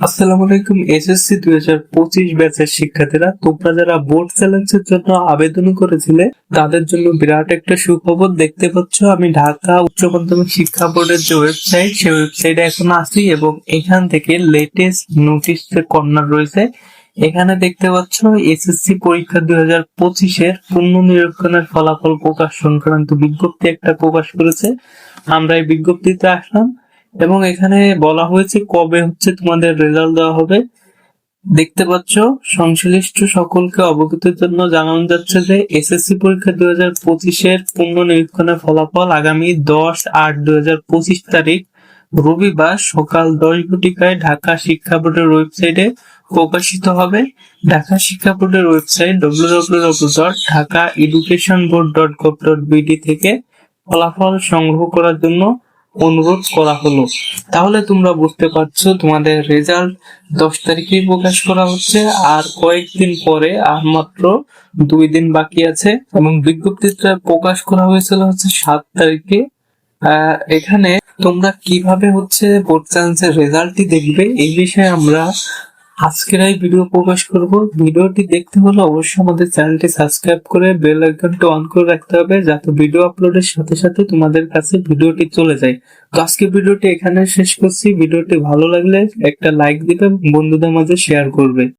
আসসালামু আলাইকুম, এসএসসি দুই হাজার পঁচিশ ব্যাচের শিক্ষার্থীরা। তোমরা যারা বোর্ড চ্যালেঞ্জের জন্য আবেদন করেছিলে, তাদের জন্য বিরাট একটা সুখবর দেখতে পাচ্ছ। আমি ঢাকা উচ্চ মাধ্যমিক শিক্ষা বোর্ডের যে ওয়েবসাইট সেই ওয়েবসাইটে এখন আছি এবং এখান থেকে লেটেস্ট নোটিশ যে কর্নার রয়েছে। এখানে দেখতে পাচ্ছ, এসএসসি পরীক্ষা দুই হাজার পঁচিশের পূর্ণ নিরীক্ষণের ফলাফল প্রকাশ সংক্রান্ত বিজ্ঞপ্তি একটা প্রকাশ করেছে। আমরা এই বিজ্ঞপ্তিতে আসলাম। এবং এখানে বলা হয়েছে কবে হচ্ছে তোমাদের রেজাল্ট দেওয়া হবে। দেখতে পাচ্ছ, সংশ্লিষ্ট সকলকে অবগতির জন্য জানানো যাচ্ছে যে এসএসসি পরীক্ষা দুই হাজার পঁচিশের পূর্ণ নিরীক্ষণের ফলাফল আগামী দশ আট দুই হাজার পঁচিশ তারিখ রবিবার সকাল দশ ঘটিকায় ঢাকা শিক্ষা বোর্ডের ওয়েবসাইটে প্রকাশিত হবে। ঢাকা শিক্ষা বোর্ডের website WWW dot Dhaka education board dot gov dot BD থেকে ফলাফল সংগ্রহ করার জন্য অনুরোধ করা হলো। তাহলে তোমরা বুঝতে পারছ তোমাদের রেজাল্ট দশ তারিখেই প্রকাশ করা হচ্ছে আর কয়েকদিন পরে আর মাত্র দুই দিন বাকি আছে এবং বিজ্ঞপ্তিটা প্রকাশ করা হয়েছিল হচ্ছে সাত তারিখে। এখানে তোমরা কীভাবে হচ্ছে বোর্ড চান্সের রেজাল্টটি দেখবে এই বিষয়ে আমরা আজকের এই ভিডিও প্রকাশ করব। ভিডিওটি দেখতে হলে অবশ্যই আমাদের চ্যানেলটি সাবস্ক্রাইব করে বেল আইকনটি অন করে রাখতে হবে, যাতে ভিডিও আপলোডের সাথে সাথে তোমাদের কাছে ভিডিওটি চলে যায়। তো আজকে ভিডিওটি এখানে শেষ করছি। ভিডিওটি ভালো লাগলে একটা লাইক দিবে বন্ধুদের মাঝে শেয়ার করবে।